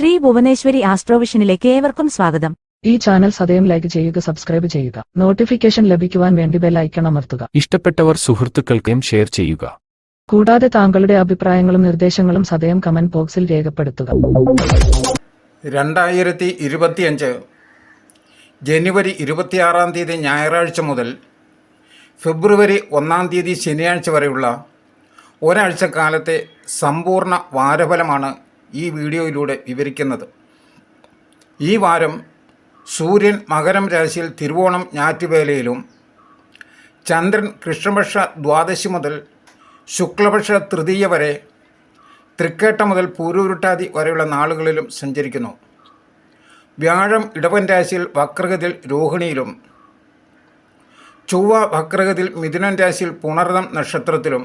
ശ്രീ ഭുവനേശ്വരി ആസ്ട്രോവിഷനിലേക്ക് ഏവർക്കും സ്വാഗതം. ഈ ചാനൽ സദയം ലൈക്ക് ചെയ്യുക സബ്സ്ക്രൈബ് ചെയ്യുക. നോട്ടിഫിക്കേഷൻ ലഭിക്കുവാൻ വേണ്ടി ബെൽ ഐക്കൺ അമർത്തുക. ഇഷ്ടപ്പെട്ടവർ സുഹൃത്തുക്കൾക്കും ഷെയർ ചെയ്യുക. കൂടാതെ താങ്കളുടെ അഭിപ്രായങ്ങളും നിർദ്ദേശങ്ങളും സദയം കമന്റ് ബോക്സിൽ രേഖപ്പെടുത്തുക. രണ്ടായിരത്തി ഇരുപത്തിയഞ്ച് ജനുവരി ഇരുപത്തിയാറാം തീയതി ഞായറാഴ്ച മുതൽ ഫെബ്രുവരി ഒന്നാം തീയതി ശനിയാഴ്ച വരെയുള്ള ഒരാഴ്ച കാലത്തെ സമ്പൂർണ വാരഫലമാണ് ഈ വീഡിയോയിലൂടെ വിവരിക്കുന്നത്. ഈ വാരം സൂര്യൻ മകരം രാശിയിൽ തിരുവോണം ഞാറ്റുവേലയിലും ചന്ദ്രൻ കൃഷ്ണപക്ഷ ദ്വാദശി മുതൽ ശുക്ലപക്ഷ തൃതീയ വരെ തൃക്കേട്ട മുതൽ പൂരൂരുട്ടാതി വരെയുള്ള നാളുകളിലും സഞ്ചരിക്കുന്നു. വ്യാഴം ഇടവൻ രാശിയിൽ വക്രഗതിയിൽ രോഹിണിയിലും ചൊവ്വ വക്രഗതിയിൽ മിഥുനൻ രാശിയിൽ പുണർദം നക്ഷത്രത്തിലും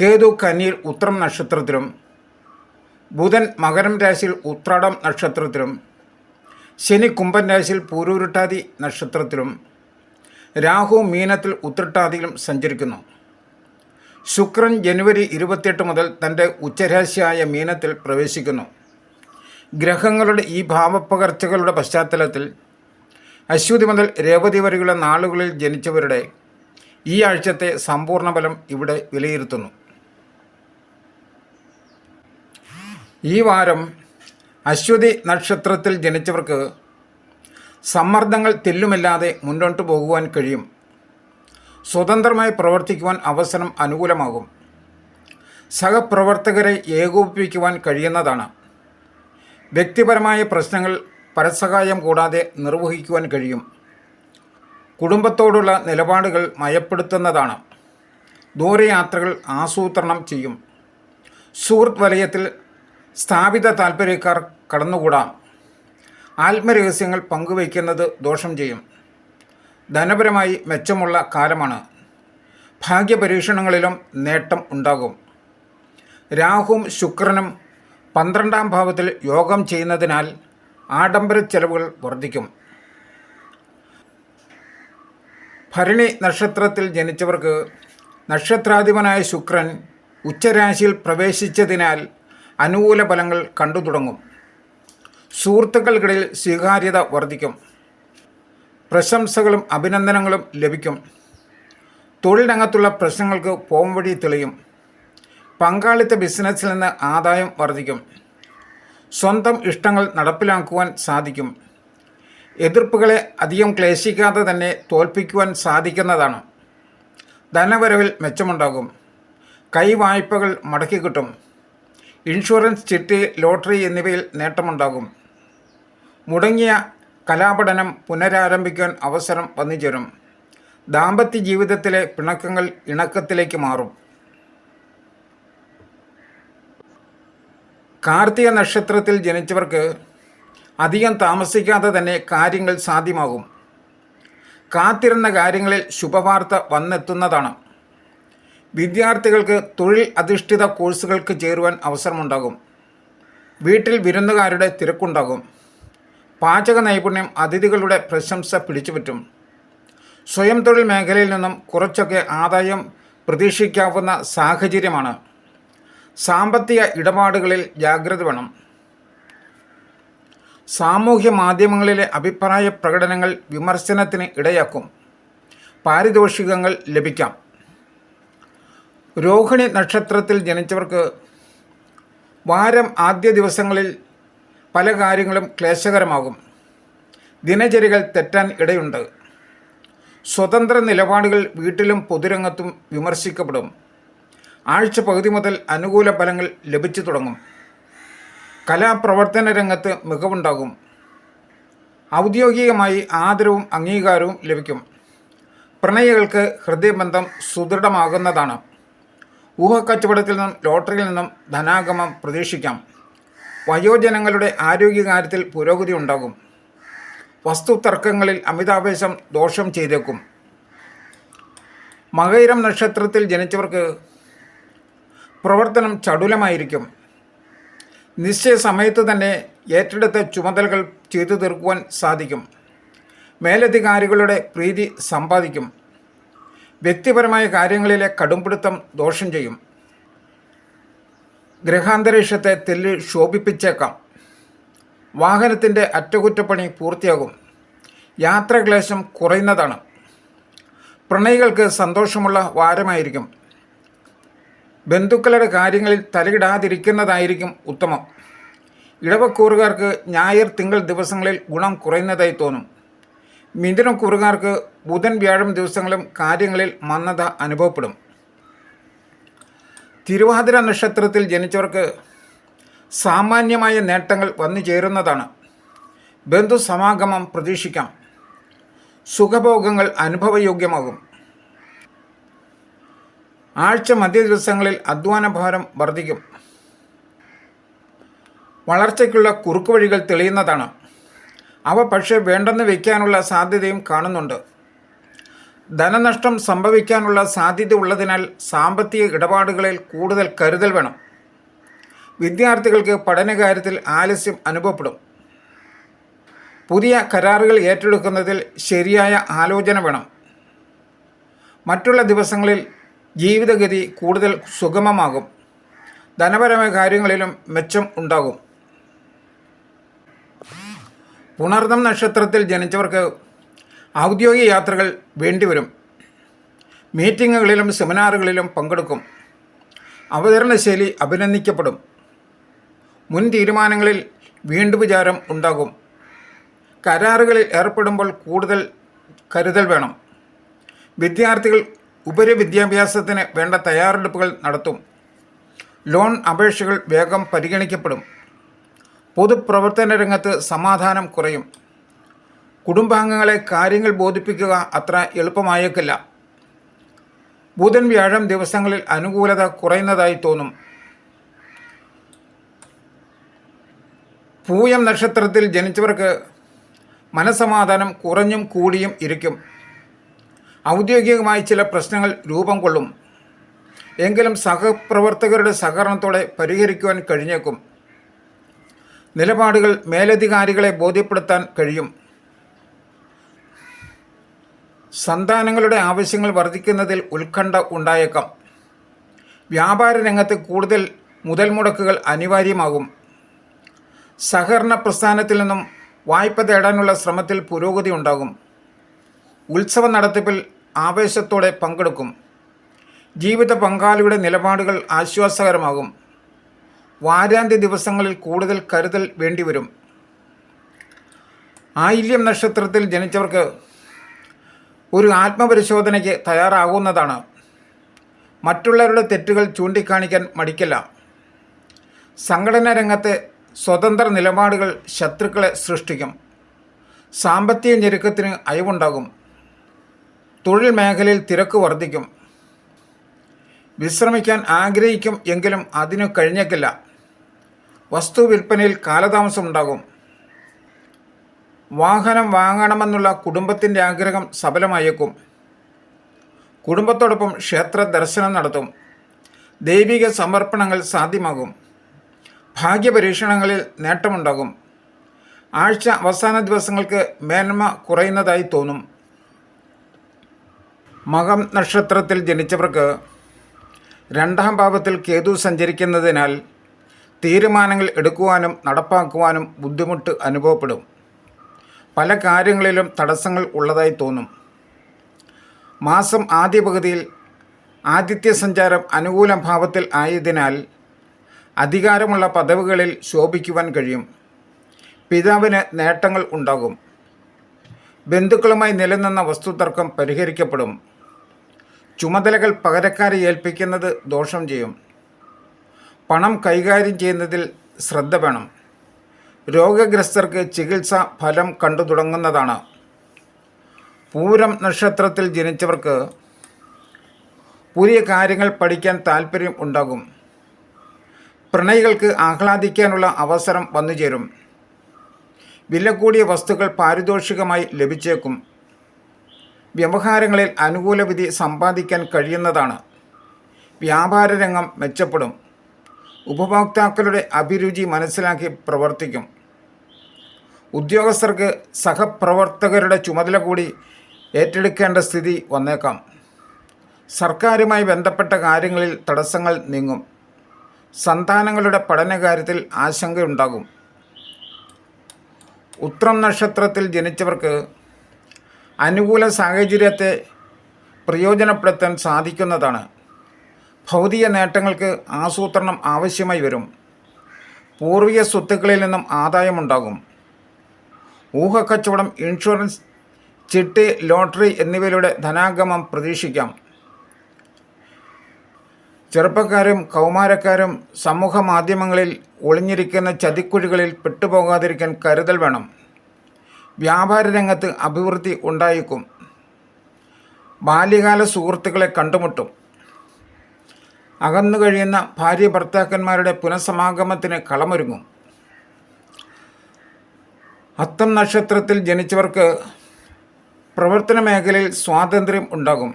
കേതു കന്നിയിൽ ഉത്രം നക്ഷത്രത്തിലും ബുധൻ മകരം രാശിയിൽ ഉത്രാടം നക്ഷത്രത്തിലും ശനി കുംഭൻ രാശിയിൽ പൂരൂരുട്ടാതി നക്ഷത്രത്തിലും രാഹു മീനത്തിൽ ഉത്രട്ടാതിയിലും സഞ്ചരിക്കുന്നു. ശുക്രൻ ജനുവരി ഇരുപത്തിയെട്ട് മുതൽ തന്റെ ഉച്ചരാശിയായ മീനത്തിൽ പ്രവേശിക്കുന്നു. ഗ്രഹങ്ങളുടെ ഈ ഭാവപ്പകർച്ചകളുടെ പശ്ചാത്തലത്തിൽ അശ്വതി മുതൽ രേവതി വരെയുള്ള നാളുകളിൽ ജനിച്ചവരുടെ ഈ ആഴ്ചത്തെ സമ്പൂർണ ഫലം ഇവിടെ വിലയിരുത്തുന്നു. ഈ വാരം അശ്വതി നക്ഷത്രത്തിൽ ജനിച്ചവർക്ക് സമ്മർദ്ദങ്ങൾ തെല്ലുമില്ലാതെ മുന്നോട്ട് പോകുവാൻ കഴിയും. സ്വതന്ത്രമായി പ്രവർത്തിക്കുവാൻ അവസരം അനുകൂലമാകും. സഹപ്രവർത്തകരെ ഏകോപിപ്പിക്കുവാൻ കഴിയുന്നതാണ്. വ്യക്തിപരമായ പ്രശ്നങ്ങൾ പരസഹായം കൂടാതെ നിർവഹിക്കുവാൻ കഴിയും. കുടുംബത്തോടുള്ള നിലപാടുകൾ മയപ്പെടുത്തുന്നതാണ്. ദൂരയാത്രകൾ ആസൂത്രണം ചെയ്യും. സുഹൃത്ത് വലയത്തിൽ സ്ഥാപിത താൽപ്പര്യക്കാർ കടന്നുകൂടാം. ആത്മരഹസ്യങ്ങൾ പങ്കുവയ്ക്കുന്നത് ദോഷം ചെയ്യും. ധനപരമായി മെച്ചമുള്ള കാലമാണ്. ഭാഗ്യപരീക്ഷണങ്ങളിലും നേട്ടം ഉണ്ടാകും. രാഹുവും ശുക്രനും പന്ത്രണ്ടാം ഭാവത്തിൽ യോഗം ചെയ്യുന്നതിനാൽ ആഡംബര ചെലവുകൾ വർദ്ധിക്കും. ഭരണി നക്ഷത്രത്തിൽ ജനിച്ചവർക്ക് നക്ഷത്രാധിപനായ ശുക്രൻ ഉച്ചരാശിയിൽ പ്രവേശിച്ചതിനാൽ അനുകൂല ഫലങ്ങൾ കണ്ടു തുടങ്ങും. സുഹൃത്തുക്കൾക്കിടയിൽ സ്വീകാര്യത വർദ്ധിക്കും. പ്രശംസകളും അഭിനന്ദനങ്ങളും ലഭിക്കും. തൊഴിലിനകത്തുള്ള പ്രശ്നങ്ങൾക്ക് പോം വഴി തെളിയും. പങ്കാളിത്ത ബിസിനസ്സിൽ നിന്ന് ആദായം വർദ്ധിക്കും. സ്വന്തം ഇഷ്ടങ്ങൾ നടപ്പിലാക്കുവാൻ സാധിക്കും. എതിർപ്പുകളെ അധികം ക്ലേശിക്കാതെ തന്നെ തോൽപ്പിക്കുവാൻ സാധിക്കുന്നതാണ്. ധനവരവിൽ മെച്ചമുണ്ടാകും. കൈവായ്പകൾ മടക്കി കിട്ടും. ഇൻഷുറൻസ് ചിട്ടി ലോട്ടറി എന്നിവയിൽ നേട്ടമുണ്ടാകും. മുടങ്ങിയ കലാപഠനം പുനരാരംഭിക്കാൻ അവസരം വന്നുചേരും. ദാമ്പത്യ ജീവിതത്തിലെ പിണക്കങ്ങൾ ഇണക്കത്തിലേക്ക് മാറും. കാർത്തിക നക്ഷത്രത്തിൽ ജനിച്ചവർക്ക് അധികം താമസിക്കാതെ തന്നെ കാര്യങ്ങൾ സാധ്യമാകും. കാത്തിരുന്ന കാര്യങ്ങളിൽ ശുഭവാർത്ത വന്നെത്തുന്നതാണ്. വിദ്യാർത്ഥികൾക്ക് തൊഴിൽ അധിഷ്ഠിത കോഴ്സുകൾക്ക് ചേരുവാൻ അവസരമുണ്ടാകും. വീട്ടിൽ വിരുന്നുകാരുടെ തിരക്കുണ്ടാകും. പാചക നൈപുണ്യം അതിഥികളുടെ പ്രശംസ പിടിച്ചുപറ്റും. സ്വയം തൊഴിൽ മേഖലയിൽ നിന്നും കുറച്ചൊക്കെ ആദായം പ്രതീക്ഷിക്കാവുന്ന സാഹചര്യമാണ്. സാമ്പത്തിക ഇടപാടുകളിൽ ജാഗ്രത വേണം. സാമൂഹ്യ മാധ്യമങ്ങളിലെ അഭിപ്രായ പ്രകടനങ്ങൾ വിമർശനത്തിന് ഇടയാക്കും. പാരിതോഷികങ്ങൾ ലഭിക്കാം. രോഹിണി നക്ഷത്രത്തിൽ ജനിച്ചവർക്ക് വാരം ആദ്യ ദിവസങ്ങളിൽ പല കാര്യങ്ങളും ക്ലേശകരമാകും. ദിനചര്യകൾ തെറ്റാൻ ഇടയുണ്ട്. സ്വതന്ത്ര നിലപാടുകൾ വീട്ടിലും പൊതുരംഗത്തും വിമർശിക്കപ്പെടും. ആഴ്ച പകുതി മുതൽ അനുകൂല ഫലങ്ങൾ ലഭിച്ചു തുടങ്ങും. കലാപ്രവർത്തന രംഗത്ത് മികവുണ്ടാകും. ഔദ്യോഗികമായി ആദരവും അംഗീകാരവും ലഭിക്കും. പ്രണയികൾക്ക് ഹൃദയബന്ധം സുദൃഢമാകുന്നതാണ്. ഊഹക്കച്ചവടത്തിൽ നിന്നും ലോട്ടറിയിൽ നിന്നും ധനാഗമം പ്രതീക്ഷിക്കാം. വയോജനങ്ങളുടെ ആരോഗ്യകാര്യത്തിൽ പുരോഗതി ഉണ്ടാകും. വസ്തുതർക്കങ്ങളിൽ അമിതാവേശം ദോഷം ചെയ്തേക്കും. മകൈരം നക്ഷത്രത്തിൽ ജനിച്ചവർക്ക് പ്രവർത്തനം ചടുലമായിരിക്കും. നിശ്ചയ സമയത്ത് തന്നെ ഏറ്റെടുത്ത ചുമതലകൾ ചെയ്തു തീർക്കുവാൻ സാധിക്കും. മേലധികാരികളുടെ പ്രീതി സമ്പാദിക്കും. വ്യക്തിപരമായ കാര്യങ്ങളിലെ കടുംപിടുത്തം ദോഷം ചെയ്യും. ഗ്രഹാന്തരീക്ഷത്തെ തെല്ല് ശോഭിപ്പിച്ചേക്കാം. വാഹനത്തിന്റെ അറ്റകുറ്റപ്പണി പൂർത്തിയാകും. യാത്രാക്ലേശം കുറയുന്നതാണ്. പ്രണയികൾക്ക് സന്തോഷമുള്ള വാരമായിരിക്കും. ബന്ധുക്കളുടെ കാര്യങ്ങളിൽ തലയിടാതിരിക്കുന്നതായിരിക്കും ഉത്തമം. ഇടവക്കൂറുകാർക്ക് ഞായർ തിങ്കൾ ദിവസങ്ങളിൽ ഗുണം കുറയുന്നതായി തോന്നും. മിഥുനക്കൂറുകാർക്ക് ബുധൻ വ്യാഴം ദിവസങ്ങളും കാര്യങ്ങളിൽ മന്ദത അനുഭവപ്പെടും. തിരുവാതിര നക്ഷത്രത്തിൽ ജനിച്ചവർക്ക് സാമാന്യമായ നേട്ടങ്ങൾ വന്നു ചേരുന്നതാണ്. ബന്ധുസമാഗമം പ്രതീക്ഷിക്കാം. സുഖഭോഗങ്ങൾ അനുഭവയോഗ്യമാകും. ആഴ്ച മധ്യ ദിവസങ്ങളിൽ അധ്വാനഭാരം വർദ്ധിക്കും. വളർച്ചയ്ക്കുള്ള കുറുക്കുവഴികൾ തെളിയുന്നതാണ്. അവ പക്ഷേ വേണ്ടെന്ന് വയ്ക്കാനുള്ള സാധ്യതയും കാണുന്നുണ്ട്. ധനനഷ്ടം സംഭവിക്കാനുള്ള സാധ്യത ഉള്ളതിനാൽ സാമ്പത്തിക ഇടപാടുകളിൽ കൂടുതൽ കരുതൽ വേണം. വിദ്യാർത്ഥികൾക്ക് പഠനകാര്യത്തിൽ ആലസ്യം അനുഭവപ്പെടും. പുതിയ കരാറുകൾ ഏറ്റെടുക്കുന്നതിൽ ശരിയായ ആലോചന വേണം. മറ്റുള്ള ദിവസങ്ങളിൽ ജീവിതഗതി കൂടുതൽ സുഗമമാകും. ധനപരമായ കാര്യങ്ങളിലും മെച്ചം ഉണ്ടാകും. പുണർദം നക്ഷത്രത്തിൽ ജനിച്ചവർക്ക് ഔദ്യോഗിക യാത്രകൾ വേണ്ടിവരും. മീറ്റിങ്ങുകളിലും സെമിനാറുകളിലും പങ്കെടുക്കും. അവതരണശൈലി അഭിനന്ദിക്കപ്പെടും. മുൻ തീരുമാനങ്ങളിൽ വീണ്ടും വിചാരം ഉണ്ടാകും. കരാറുകളിൽ ഏർപ്പെടുമ്പോൾ കൂടുതൽ കരുതൽ വേണം. വിദ്യാർത്ഥികൾ ഉപരിവിദ്യാഭ്യാസത്തിന് വേണ്ട തയ്യാറെടുപ്പുകൾ നടത്തും. ലോൺ അപേക്ഷകൾ വേഗം പരിഗണിക്കപ്പെടും. പൊതുപ്രവർത്തന രംഗത്ത് സമാധാനം കുറയും. കുടുംബാംഗങ്ങളെ കാര്യങ്ങൾ ബോധിപ്പിക്കുക അത്ര എളുപ്പമായേക്കില്ല. ബുധൻ വ്യാഴം ദിവസങ്ങളിൽ അനുകൂലത കുറയുന്നതായി തോന്നും. പൂയം നക്ഷത്രത്തിൽ ജനിച്ചവർക്ക് മനസമാധാനം കുറഞ്ഞും കൂടിയും ഇരിക്കും. ഔദ്യോഗികമായി ചില പ്രശ്നങ്ങൾ രൂപം കൊള്ളും. എങ്കിലും സഹപ്രവർത്തകരുടെ സഹകരണത്തോടെ പരിഹരിക്കുവാൻ കഴിഞ്ഞേക്കും. നിലപാടുകൾ മേലധികാരികളെ ബോധ്യപ്പെടുത്താൻ കഴിയും. സന്താനങ്ങളുടെ ആവശ്യങ്ങൾ വർദ്ധിക്കുന്നതിൽ ഉത്കണ്ഠ ഉണ്ടായേക്കാം. വ്യാപാര രംഗത്ത് കൂടുതൽ മുതൽ മുടക്കുകൾ അനിവാര്യമാകും. സഹകരണ പ്രസ്ഥാനത്തിൽ നിന്നും വായ്പ തേടാനുള്ള ശ്രമത്തിൽ പുരോഗതി ഉണ്ടാകും. ഉത്സവ നടത്തിപ്പിൽ ആവേശത്തോടെ പങ്കെടുക്കും. ജീവിത പങ്കാളിയുടെ നിലപാടുകൾ ആശ്വാസകരമാകും. വാരാന്ത്യ ദിവസങ്ങളിൽ കൂടുതൽ കരുതൽ വേണ്ടിവരും. ആയില്യം നക്ഷത്രത്തിൽ ജനിച്ചവർക്ക് ഒരു ആത്മപരിശോധനയ്ക്ക് തയ്യാറാകുന്നതാണ്. മറ്റുള്ളവരുടെ തെറ്റുകൾ ചൂണ്ടിക്കാണിക്കാൻ മടിക്കില്ല. സംഘടനാ രംഗത്തെ സ്വതന്ത്ര നിലപാടുകൾ ശത്രുക്കളെ സൃഷ്ടിക്കും. സാമ്പത്തിക ഞെരുക്കത്തിന് അയവുണ്ടാകും. തൊഴിൽ മേഖലയിൽ തിരക്ക് വർദ്ധിക്കും. വിശ്രമിക്കാൻ ആഗ്രഹിക്കും എങ്കിലും അതിനു കഴിഞ്ഞേക്കില്ല. വസ്തു വിൽപ്പനയിൽ കാലതാമസമുണ്ടാകും. വാഹനം വാങ്ങണമെന്നുള്ള കുടുംബത്തിന്റെ ആഗ്രഹം സഫലമായേക്കും കുടുംബത്തോടൊപ്പം ക്ഷേത്ര ദർശനം നടത്തും. ദൈവിക സമർപ്പണങ്ങൾ സാധ്യമാകും. ഭാഗ്യപരീക്ഷണങ്ങളിൽ നേട്ടമുണ്ടാകും. ആഴ്ച അവസാന ദിവസങ്ങൾക്ക് മേന്മ കുറയുന്നതായി തോന്നും. മകം നക്ഷത്രത്തിൽ ജനിച്ചവർക്ക് രണ്ടാം ഭാവത്തിൽ കേതു സഞ്ചരിക്കുന്നതിനാൽ തീരുമാനങ്ങൾ എടുക്കുവാനും നടപ്പാക്കുവാനും ബുദ്ധിമുട്ട് അനുഭവപ്പെടും. പല കാര്യങ്ങളിലും തടസ്സങ്ങൾ ഉള്ളതായി തോന്നും. മാസം ആദ്യ പകുതിയിൽ ആദിത്യ സഞ്ചാരം അനുകൂല ഭാവത്തിൽ ആയതിനാൽ അധികാരമുള്ള പദവികളിൽ ശോഭിക്കുവാൻ കഴിയും. പിതാവിന് നേട്ടങ്ങൾ ഉണ്ടാകും. ബന്ധുക്കളുമായി നിലനിന്ന വസ്തുതർക്കം പരിഹരിക്കപ്പെടും. ചുമതലകൾ പകരക്കാരെ ഏൽപ്പിക്കുന്നത് ദോഷം ചെയ്യും. പണം കൈകാര്യം ചെയ്യുന്നതിൽ ശ്രദ്ധ വേണം. രോഗഗ്രസ്തർക്ക് ചികിത്സ ഫലം കണ്ടു തുടങ്ങുന്നതാണ്. പൂരം നക്ഷത്രത്തിൽ ജനിച്ചവർക്ക് പുതിയ കാര്യങ്ങൾ പഠിക്കാൻ താല്പര്യം ഉണ്ടാകും. പ്രണയികൾക്ക് ആഹ്ലാദിക്കാനുള്ള അവസരം വന്നുചേരും വില കൂടിയ വസ്തുക്കൾ പാരിതോഷികമായി ലഭിച്ചേക്കും. വ്യവഹാരങ്ങളിൽ അനുകൂല വിധി സമ്പാദിക്കാൻ കഴിയുന്നതാണ്. വ്യാപാര രംഗം മെച്ചപ്പെടും. ഉപഭോക്താക്കളുടെ അഭിരുചി മനസ്സിലാക്കി പ്രവർത്തിക്കും. ഉദ്യോഗസ്ഥർക്ക് സഹപ്രവർത്തകരുടെ ചുമതല കൂടി ഏറ്റെടുക്കേണ്ട സ്ഥിതി വന്നേക്കാം. സർക്കാരുമായി ബന്ധപ്പെട്ട കാര്യങ്ങളിൽ തടസ്സങ്ങൾ നീങ്ങും. സന്താനങ്ങളുടെ പഠനകാര്യത്തിൽ ആശങ്കയുണ്ടാകും. ഉത്രം നക്ഷത്രത്തിൽ ജനിച്ചവർക്ക് അനുകൂല സാഹചര്യത്തെ പ്രയോജനപ്പെടുത്താൻ സാധിക്കുന്നതാണ്. ഭൗതിക നേട്ടങ്ങൾക്ക് ആസൂത്രണം ആവശ്യമായി വരും. പൂർവിക സ്വത്തുക്കളിൽ നിന്നും ആദായമുണ്ടാകും. ഊഹക്കച്ചവടം ഇൻഷുറൻസ് ചിട്ടി ലോട്ടറി എന്നിവയിലൂടെ ധനാഗമം പ്രതീക്ഷിക്കാം. ചെറുപ്പക്കാരും കൗമാരക്കാരും സമൂഹ മാധ്യമങ്ങളിൽ ഒളിഞ്ഞിരിക്കുന്ന ചതിക്കുഴികളിൽ പെട്ടുപോകാതിരിക്കാൻ കരുതൽ വേണം. വ്യാപാര രംഗത്ത് അഭിവൃദ്ധി ഉണ്ടായിക്കും. ബാല്യകാല സുഹൃത്തുക്കളെ കണ്ടുമുട്ടും. അകന്നു കഴിയുന്ന ഭാര്യ ഭർത്താക്കന്മാരുടെ പുനഃസമാഗമത്തിന് കളമൊരുങ്ങും. അത്തം നക്ഷത്രത്തിൽ ജനിച്ചവർക്ക് പ്രവർത്തന മേഖലയിൽ സ്വാതന്ത്ര്യം ഉണ്ടാകും.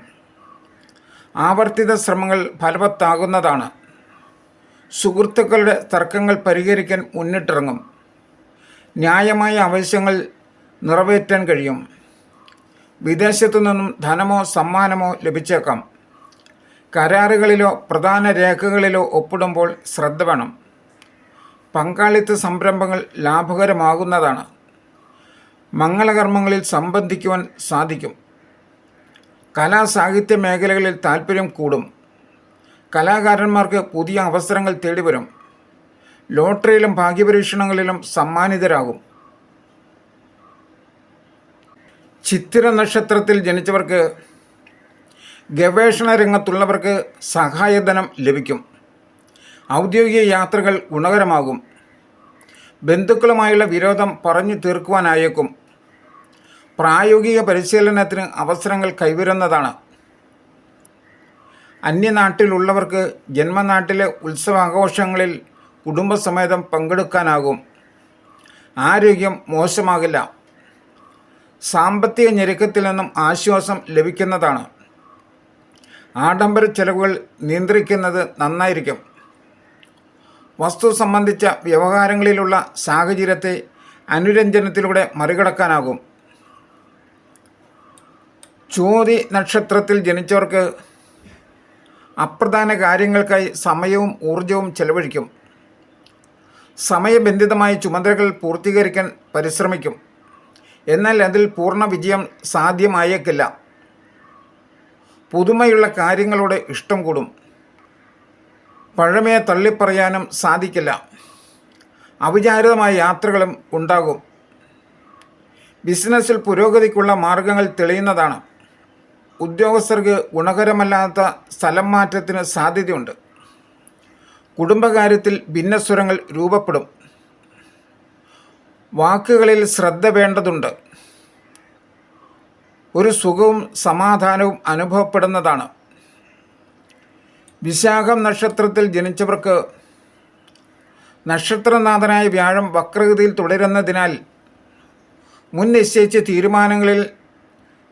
ആവർത്തിത ശ്രമങ്ങൾ ഫലവത്താകുന്നതാണ്. സുഹൃത്തുക്കളുടെ തർക്കങ്ങൾ പരിഹരിക്കാൻ മുന്നിട്ടിറങ്ങും. ന്യായമായ ആവശ്യങ്ങൾ നിറവേറ്റാൻ കഴിയും. വിദേശത്തു നിന്നും ധനമോ സമ്മാനമോ ലഭിച്ചേക്കാം. കരാറുകളിലോ പ്രധാന രേഖകളിലോ ഒപ്പിടുമ്പോൾ ശ്രദ്ധ വേണം. പങ്കാളിത്ത സംരംഭങ്ങൾ ലാഭകരമാകുന്നതാണ്. മംഗളകർമ്മങ്ങളിൽ സംബന്ധിക്കുവാൻ സാധിക്കും. കലാസാഹിത്യ മേഖലകളിൽ താല്പര്യം കൂടും. കലാകാരന്മാർക്ക് പുതിയ അവസരങ്ങൾ തേടിവരും. ലോട്ടറിയിലും ഭാഗ്യപരീക്ഷണങ്ങളിലും സമ്മാനിതരാകും. ചിത്തിര നക്ഷത്രത്തിൽ ജനിച്ചവർക്ക് ഗവേഷണ രംഗത്തുള്ളവർക്ക് സഹായധനം ലഭിക്കും. ഔദ്യോഗിക യാത്രകൾ ഗുണകരമാകും. ബന്ധുക്കളുമായുള്ള വിരോധം പറഞ്ഞു തീർക്കുവാനായേക്കും. പ്രായോഗിക പരിശീലനത്തിന് അവസരങ്ങൾ കൈവരുന്നതാണ്. അന്യനാട്ടിലുള്ളവർക്ക് ജന്മനാട്ടിലെ ഉത്സവാഘോഷങ്ങളിൽ കുടുംബസമേതം പങ്കെടുക്കാനാകും. ആരോഗ്യം മോശമാകില്ല. സാമ്പത്തിക ഞെരുക്കത്തിൽ നിന്നും ആശ്വാസം ലഭിക്കുന്നതാണ്. ആഡംബര ചെലവുകൾ നിയന്ത്രിക്കുന്നത് നന്നായിരിക്കും. വസ്തു സംബന്ധിച്ച വ്യവഹാരങ്ങളിലുള്ള സാഹചര്യത്തെ അനുരഞ്ജനത്തിലൂടെ മറികടക്കാനാകും. ചോതി നക്ഷത്രത്തിൽ ജനിച്ചവർക്ക് അപ്രധാന കാര്യങ്ങൾക്കായി സമയവും ഊർജവും ചെലവഴിക്കും. സമയബന്ധിതമായ ചുമതലകൾ പൂർത്തീകരിക്കാൻ പരിശ്രമിക്കും. എന്നാൽ അതിൽ പൂർണ വിജയം സാധ്യമായേക്കില്ല. പുതുമയുള്ള കാര്യങ്ങളോട് ഇഷ്ടം കൂടും. പഴമയെ തള്ളിപ്പറയാനും സാധിക്കില്ല. അവിചാരിതമായ യാത്രകളും ഉണ്ടാകും. ബിസിനസ്സിൽ പുരോഗതിക്കുള്ള മാർഗങ്ങൾ തെളിയുന്നതാണ്. ഉദ്യോഗസ്ഥർക്ക് ഗുണകരമല്ലാത്ത സ്ഥലം മാറ്റത്തിന് സാധ്യതയുണ്ട്. കുടുംബകാര്യത്തിൽ ഭിന്നസ്വരങ്ങൾ രൂപപ്പെടും. വാക്കുകളിൽ ശ്രദ്ധ വേണ്ടതുണ്ട്. ഒരു സുഖവും സമാധാനവും അനുഭവപ്പെടുന്നതാണ്. വിശാഖം നക്ഷത്രത്തിൽ ജനിച്ചവർക്ക് നക്ഷത്രനാഥനായ വ്യാഴം വക്രഗതിയിൽ തുടരുന്നതിനാൽ മുൻ നിശ്ചയിച്ച തീരുമാനങ്ങളിൽ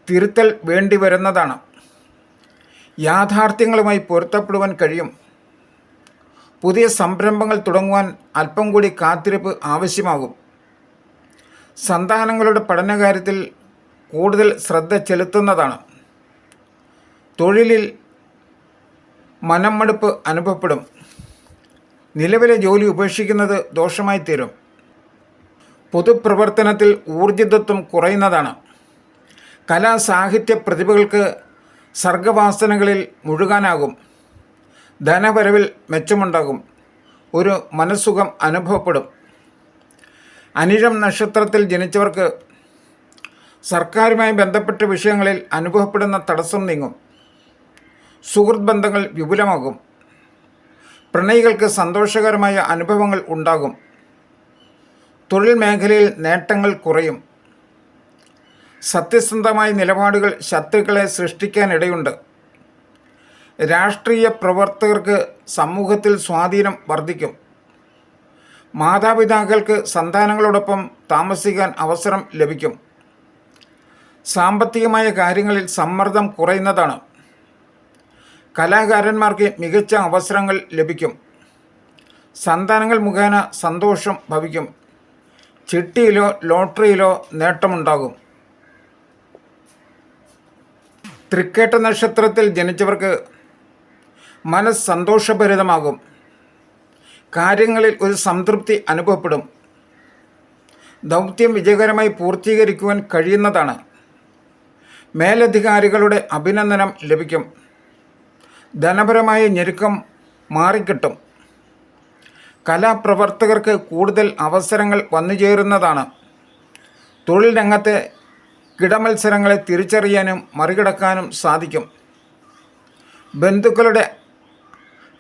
തിരുത്തൽ വേണ്ടി വരുന്നതാണ്. യാഥാർത്ഥ്യങ്ങളുമായി പൊരുത്തപ്പെടുവാൻ കഴിയും. പുതിയ സംരംഭങ്ങൾ തുടങ്ങുവാൻ അല്പം കൂടി കാത്തിരിപ്പ് ആവശ്യമാകും. സന്താനങ്ങളുടെ പഠനകാര്യത്തിൽ കൂടുതൽ ശ്രദ്ധ ചെലുത്തുന്നതാണ്. തൊഴിലിൽ മനംമടുപ്പ് അനുഭവപ്പെടും. നിലവിലെ ജോലി ഉപേക്ഷിക്കുന്നത് ദോഷമായി തീരും. പൊതുപ്രവർത്തനത്തിൽ ഊർജിതത്വം കുറയുന്നതാണ്. കലാ സാഹിത്യ പ്രതിഭകൾക്ക് സർഗവാസനകളിൽ മുഴുകാനാകും. ധനവരവിൽ മെച്ചമുണ്ടാകും. ഒരു മനസ്സുഖം അനുഭവപ്പെടും. അനിഴം നക്ഷത്രത്തിൽ ജനിച്ചവർക്ക് സർക്കാരുമായി ബന്ധപ്പെട്ട വിഷയങ്ങളിൽ അനുഭവപ്പെടുന്ന തടസ്സം നീങ്ങും. സുഹൃത്ത് ബന്ധങ്ങൾ വിപുലമാകും. പ്രണയികൾക്ക് സന്തോഷകരമായ അനുഭവങ്ങൾ ഉണ്ടാകും. തൊഴിൽ മേഖലയിൽ നേട്ടങ്ങൾ കുറയും. സത്യസന്ധമായ നിലപാടുകൾ ശത്രുക്കളെ സൃഷ്ടിക്കാനിടയുണ്ട്. രാഷ്ട്രീയ പ്രവർത്തകർക്ക് സമൂഹത്തിൽ സ്വാധീനം വർദ്ധിക്കും. മാതാപിതാക്കൾക്ക് സന്താനങ്ങളോടൊപ്പം താമസിക്കാൻ അവസരം ലഭിക്കും. സാമ്പത്തികമായ കാര്യങ്ങളിൽ സമ്മർദ്ദം കുറയുന്നതാണ്. കലാകാരന്മാർക്ക് മികച്ച അവസരങ്ങൾ ലഭിക്കും. സന്താനങ്ങൾ മുഖേന സന്തോഷം ഭവിക്കും. ചിട്ടിയിലോ ലോട്ടറിയിലോ നേട്ടമുണ്ടാകും. തൃക്കേട്ട നക്ഷത്രത്തിൽ ജനിച്ചവർക്ക് മനസ്സ് സന്തോഷഭരിതമാകും. കാര്യങ്ങളിൽ ഒരു സംതൃപ്തി അനുഭവപ്പെടും. ദൗത്യം വിജയകരമായി പൂർത്തീകരിക്കുവാൻ കഴിയുന്നതാണ്. മേലധികാരികളുടെ അഭിനന്ദനം ലഭിക്കും. ധനപരമായ ഞെരുക്കം മാറിക്കിട്ടും. കലാപ്രവർത്തകർക്ക് കൂടുതൽ അവസരങ്ങൾ വന്നു ചേരുന്നതാണ്. തൊഴിൽ രംഗത്തെ കിടമത്സരങ്ങളെ തിരിച്ചറിയാനും മറികടക്കാനും സാധിക്കും. ബന്ധുക്കളുടെ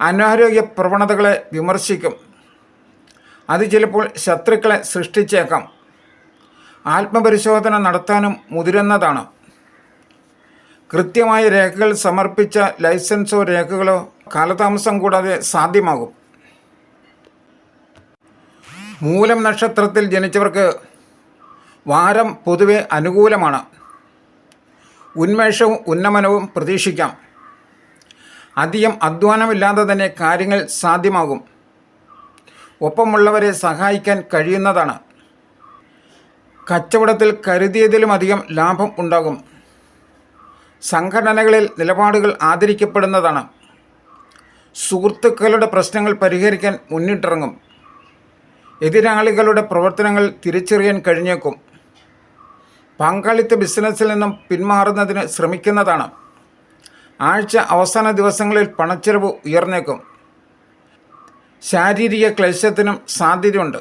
അനാരോഗ്യ പ്രവണതകളെ വിമർശിക്കും. അത് ചിലപ്പോൾ ശത്രുക്കളെ സൃഷ്ടിച്ചേക്കാം. ആത്മപരിശോധന നടത്താനും മുതിരുന്നതാണ്. കൃത്യമായ രേഖകൾ സമർപ്പിച്ച ലൈസൻസോ രേഖകളോ കാലതാമസം കൂടാതെ സാധ്യമാകും. മൂലം നക്ഷത്രത്തിൽ ജനിച്ചവർക്ക് വാരം പൊതുവെ അനുകൂലമാണ്. ഉന്മേഷവും ഉന്നമനവും പ്രതീക്ഷിക്കാം. അധികം അധ്വാനമില്ലാതെ തന്നെ കാര്യങ്ങൾ സാധ്യമാകും. ഒപ്പമുള്ളവരെ സഹായിക്കാൻ കഴിയുന്നതാണ്. കച്ചവടത്തിൽ കരുതിയതിലുമധികം ലാഭം ഉണ്ടാകും. സംഘടനകളിൽ നിലപാടുകൾ ആദരിക്കപ്പെടുന്നതാണ്. സുഹൃത്തുക്കളുടെ പ്രശ്നങ്ങൾ പരിഹരിക്കാൻ മുന്നിട്ടിറങ്ങും. എതിരാളികളുടെ പ്രവർത്തനങ്ങൾ തിരിച്ചറിയാൻ കഴിഞ്ഞേക്കും. പങ്കാളിത്ത ബിസിനസ്സിൽ നിന്നും പിന്മാറുന്നതിന് ശ്രമിക്കുന്നതാണ്. ആഴ്ച അവസാന ദിവസങ്ങളിൽ പണച്ചെലവ് ഉയർന്നേക്കും. ശാരീരിക ക്ലേശത്തിനും സാധ്യതയുണ്ട്.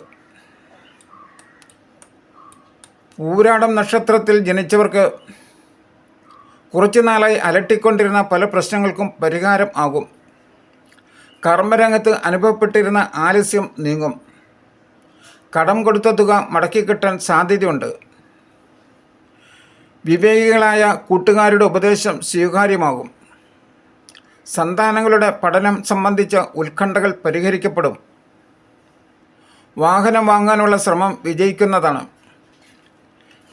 പൂരാടം നക്ഷത്രത്തിൽ ജനിച്ചവർക്ക് കുറച്ചു നാളായി അലട്ടിക്കൊണ്ടിരുന്ന പല പ്രശ്നങ്ങൾക്കും പരിഹാരം ആകും. കർമ്മരംഗത്ത് അനുഭവപ്പെട്ടിരുന്ന ആലസ്യം നീങ്ങും. കടം കൊടുത്ത തുക മടക്കിക്കിട്ടാൻ സാധ്യതയുണ്ട്. വിവേകികളായ കൂട്ടുകാരുടെ ഉപദേശം സ്വീകാര്യമാകും. സന്താനങ്ങളുടെ പഠനം സംബന്ധിച്ച ഉത്കണ്ഠകൾ പരിഹരിക്കപ്പെടും. വാഹനം വാങ്ങാനുള്ള ശ്രമം വിജയിക്കുന്നതാണ്.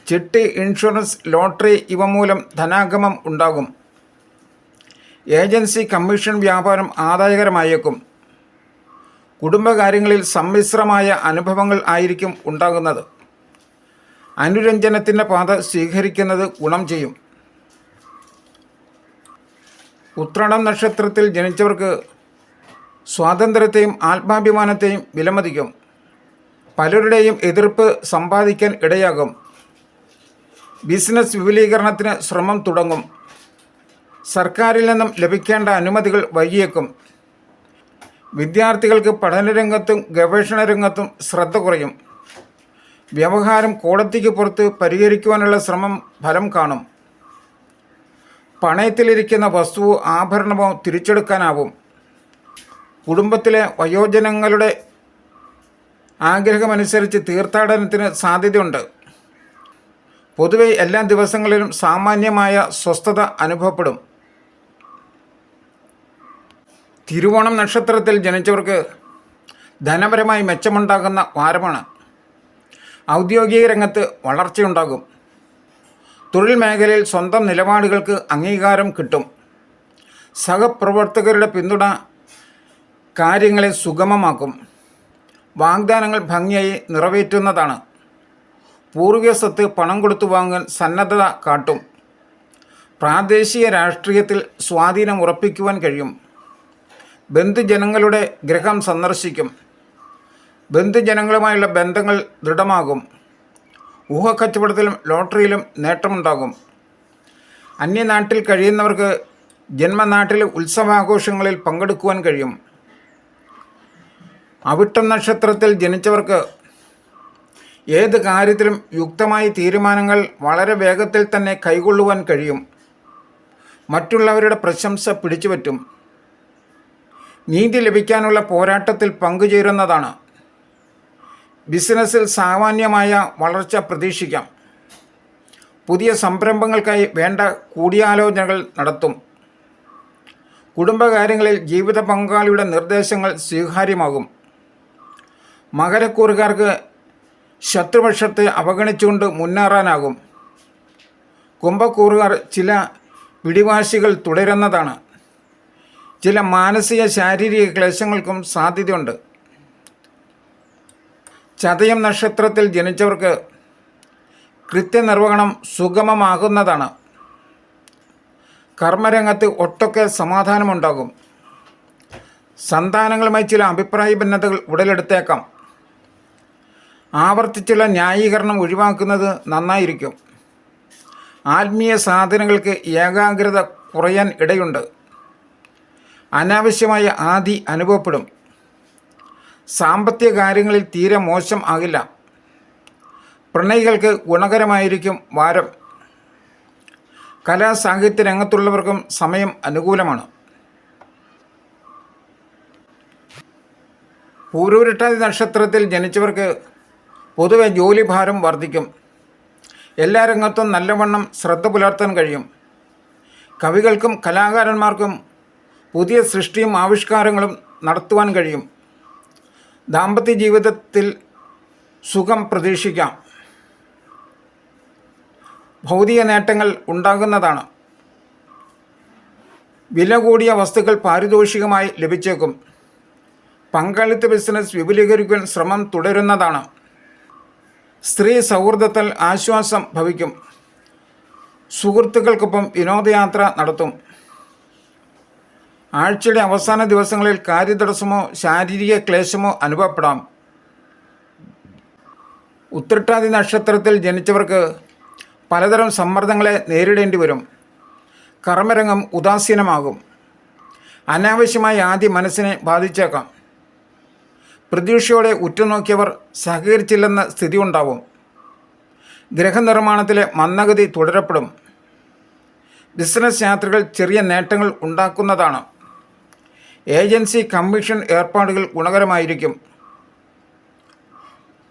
ചിട്ടി ഇൻഷുറൻസ് ലോട്ടറി ഇവ മൂലം ധനാഗമം ഉണ്ടാകും. ഏജൻസി കമ്മീഷൻ വ്യാപാരം ആദായകരമായേക്കും. കുടുംബകാര്യങ്ങളിൽ സമ്മിശ്രമായ അനുഭവങ്ങൾ ആയിരിക്കും ഉണ്ടാകുന്നത്. അനുരഞ്ജനത്തിന്റെ പാത സ്വീകരിക്കുന്നത് ഗുണം ചെയ്യും. ഉത്രാടം നക്ഷത്രത്തിൽ ജനിച്ചവർക്ക് സ്വാതന്ത്ര്യത്തെയും ആത്മാഭിമാനത്തെയും വിലമതിക്കും. പലരുടെയും എതിർപ്പ് സമ്പാദിക്കാൻ ഇടയാകും. ബിസിനസ് വിപുലീകരണത്തിന് ശ്രമം തുടങ്ങും. സർക്കാരിൽ നിന്നും ലഭിക്കേണ്ട അനുമതികൾ വൈകിയേക്കും. വിദ്യാർത്ഥികൾക്ക് പഠനരംഗത്തും ഗവേഷണ രംഗത്തും ശ്രദ്ധ കുറയും. വ്യവഹാരം കോടതിക്ക് പുറത്ത് പരിഹരിക്കുവാനുള്ള ശ്രമം ഫലം കാണും. പണയത്തിലിരിക്കുന്ന വസ്തുവോ ആഭരണമോ തിരിച്ചെടുക്കാനാവും. കുടുംബത്തിലെ വയോജനങ്ങളുടെ ആഗ്രഹമനുസരിച്ച് തീർത്ഥാടനത്തിന് സാധ്യതയുണ്ട്. പൊതുവെ എല്ലാ ദിവസങ്ങളിലും സാമാന്യമായ സ്വസ്ഥത അനുഭവപ്പെടും. തിരുവോണം നക്ഷത്രത്തിൽ ജനിച്ചവർക്ക് ധനപരമായി മെച്ചമുണ്ടാകുന്ന വാരമാണ്. ഔദ്യോഗിക രംഗത്ത് വളർച്ചയുണ്ടാകും. തൊഴിൽ മേഖലയിൽ സ്വന്തം നിലപാടുകൾക്ക് അംഗീകാരം കിട്ടും. സഹപ്രവർത്തകരുടെ പിന്തുണ കാര്യങ്ങളെ സുഗമമാക്കും. വാഗ്ദാനങ്ങൾ ഭംഗിയായി നിറവേറ്റുന്നതാണ്. പൂർവിക സ്വത്ത് പണം കൊടുത്തു വാങ്ങാൻ സന്നദ്ധത കാട്ടും. പ്രാദേശിക രാഷ്ട്രീയത്തിൽ സ്വാധീനം ഉറപ്പിക്കുവാൻ കഴിയും. ബന്ധുജനങ്ങളുടെ ഗ്രഹം സന്ദർശിക്കും. ബന്ധുജനങ്ങളുമായുള്ള ബന്ധങ്ങൾ ദൃഢമാകും. ഊഹക്കച്ചവടത്തിലും ലോട്ടറിയിലും നേട്ടമുണ്ടാകും. അന്യനാട്ടിൽ കഴിയുന്നവർക്ക് ജന്മനാട്ടിലെ ഉത്സവാഘോഷങ്ങളിൽ പങ്കെടുക്കുവാൻ കഴിയും. അവിട്ടം നക്ഷത്രത്തിൽ ജനിച്ചവർക്ക് ഏത് കാര്യത്തിലും യുക്തമായി തീരുമാനങ്ങൾ വളരെ വേഗത്തിൽ തന്നെ കൈകൊള്ളുവാൻ കഴിയും. മറ്റുള്ളവരുടെ പ്രശംസ പിടിച്ചുപറ്റും. നീതി ലഭിക്കാനുള്ള പോരാട്ടത്തിൽ പങ്കുചേരുന്നതാണ്. ബിസിനസ്സിൽ സാമാന്യമായ വളർച്ച പ്രതീക്ഷിക്കാം. പുതിയ സംരംഭങ്ങൾക്കായി വേണ്ട കൂടിയാലോചനകൾ നടത്തും. കുടുംബകാര്യങ്ങളിൽ ജീവിത പങ്കാളിയുടെ നിർദ്ദേശങ്ങൾ സ്വീകാര്യമാകും. മകരക്കൂറുകാർക്ക് ശത്രുപക്ഷത്തെ അവഗണിച്ചുകൊണ്ട് മുന്നേറാനാകും. കുംഭക്കൂറുകാർ ചില പിടിവാശികൾ തുടരുന്നതാണ്. ചില മാനസിക ശാരീരിക ക്ലേശങ്ങൾക്കും സാധ്യതയുണ്ട്. ചതയം നക്ഷത്രത്തിൽ ജനിച്ചവർക്ക് കൃത്യനിർവഹണം സുഗമമാകുന്നതാണ്. കർമ്മരംഗത്ത് ഒട്ടൊക്കെ സമാധാനമുണ്ടാകും. സന്താനങ്ങളുമായി ചില അഭിപ്രായ ഭിന്നതകൾ ഉടലെടുത്തേക്കാം. ആവർത്തിച്ചുള്ള ന്യായീകരണം ഒഴിവാക്കുന്നത് നന്നായിരിക്കും. ആത്മീയ സാധനങ്ങൾക്ക് ഏകാഗ്രത കുറയാൻ ഇടയുണ്ട്. അനാവശ്യമായ ആദി അനുഭവപ്പെടും. സാമ്പത്തിക കാര്യങ്ങളിൽ തീരെ മോശം ആകില്ല. പ്രണയികൾക്ക് ഗുണകരമായിരിക്കും വാരം. കലാ സാഹിത്യ രംഗത്തുള്ളവർക്കും സമയം അനുകൂലമാണ്. പൂരൂരട്ടാതി നക്ഷത്രത്തിൽ ജനിച്ചവർക്ക് പൊതുവെ ജോലിഭാരം വർദ്ധിക്കും. എല്ലാ രംഗത്തും നല്ലവണ്ണം ശ്രദ്ധ പുലർത്താൻ കഴിയും. കവികൾക്കും കലാകാരന്മാർക്കും പുതിയ സൃഷ്ടിയും ആവിഷ്കാരങ്ങളും നടത്തുവാൻ കഴിയും. ദാമ്പത്യ ജീവിതത്തിൽ സുഖം പ്രതീക്ഷിക്കാം. ഭൗതിക നേട്ടങ്ങൾ ഉണ്ടാകുന്നതാണ്. വില കൂടിയ വസ്തുക്കൾ പാരിതോഷികമായി ലഭിച്ചേക്കും. പങ്കാളിത്ത ബിസിനസ് വിപുലീകരിക്കാൻ ശ്രമം തുടരുന്നതാണ്. സ്ത്രീ സൗഹൃദത്തിൽ ആശ്വാസം ഭവിക്കും. സുഹൃത്തുക്കൾക്കൊപ്പം വിനോദയാത്ര നടത്തും. ആഴ്ചയുടെ അവസാന ദിവസങ്ങളിൽ കാര്യതടസ്സമോ ശാരീരിക ക്ലേശമോ അനുഭവപ്പെടാം. ഉത്രട്ടാതി നക്ഷത്രത്തിൽ ജനിച്ചവർക്ക് പലതരം സമ്മർദ്ദങ്ങളെ നേരിടേണ്ടി വരും. കർമ്മരംഗം ഉദാസീനമാകും. അനാവശ്യമായി ആദ്യം മനസ്സിനെ ബാധിച്ചേക്കാം. പ്രതീക്ഷയോടെ ഉറ്റുനോക്കിയവർ സഹകരിച്ചില്ലെന്ന സ്ഥിതി ഉണ്ടാവും ഗ്രഹനിർമ്മാണത്തിലെ മന്ദഗതി തുടരപ്പെടും. ബിസിനസ് യാത്രകൾ ചെറിയ നേട്ടങ്ങൾ ഉണ്ടാക്കുന്നതാണ്. ഏജൻസി കമ്മീഷൻ ഏർപ്പാടുകൾ ഗുണകരമായിരിക്കും.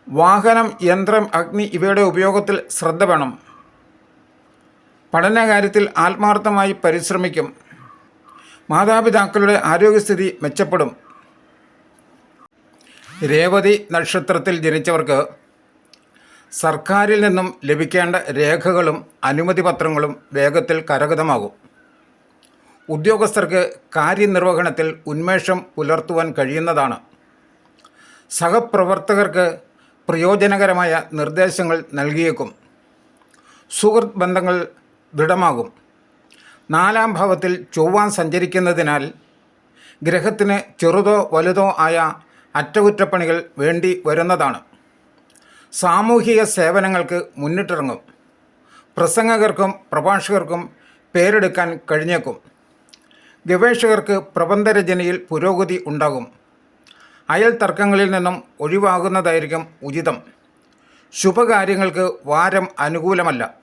വാഹനം യന്ത്രം അഗ്നി ഇവയുടെ ഉപയോഗത്തിൽ ശ്രദ്ധ വേണം. പഠനകാര്യത്തിൽ ആത്മാർത്ഥമായി പരിശ്രമിക്കും. മാതാപിതാക്കളുടെ ആരോഗ്യസ്ഥിതി മെച്ചപ്പെടും. രേവതി നക്ഷത്രത്തിൽ ജനിച്ചവർക്ക് സർക്കാരിൽ നിന്നും ലഭിക്കേണ്ട രേഖകളും അനുമതി പത്രങ്ങളും വേഗത്തിൽ കരഗതമാകും. ഉദ്യോഗസ്ഥർക്ക് കാര്യനിർവഹണത്തിൽ ഉന്മേഷം പുലർത്തുവാൻ കഴിയുന്നതാണ്. സഹപ്രവർത്തകർക്ക് പ്രയോജനകരമായ നിർദ്ദേശങ്ങൾ നൽകിയേക്കും. സുഹൃത്ത് ബന്ധങ്ങൾ ദൃഢമാകും. നാലാം ഭാവത്തിൽ ചൊവ്വാൻ സഞ്ചരിക്കുന്നതിനാൽ ഗ്രഹത്തിന് ചെറുതോ വലുതോ ആയ അറ്റകുറ്റപ്പണികൾ വേണ്ടി വരുന്നതാണ്. സാമൂഹിക സേവനങ്ങൾക്ക് മുന്നിട്ടിറങ്ങും. പ്രസംഗകർക്കും പ്രഭാഷകർക്കും പേരെടുക്കാൻ കഴിഞ്ഞേക്കും. ഗവേഷകർക്ക് പ്രബന്ധരചനയിൽ പുരോഗതി ഉണ്ടാകും. അയൽ തർക്കങ്ങളിൽ നിന്നും ഒഴിവാകുന്നതായിരിക്കും ഉചിതം. ശുഭകാര്യങ്ങൾക്ക് വാരം അനുകൂലമല്ല.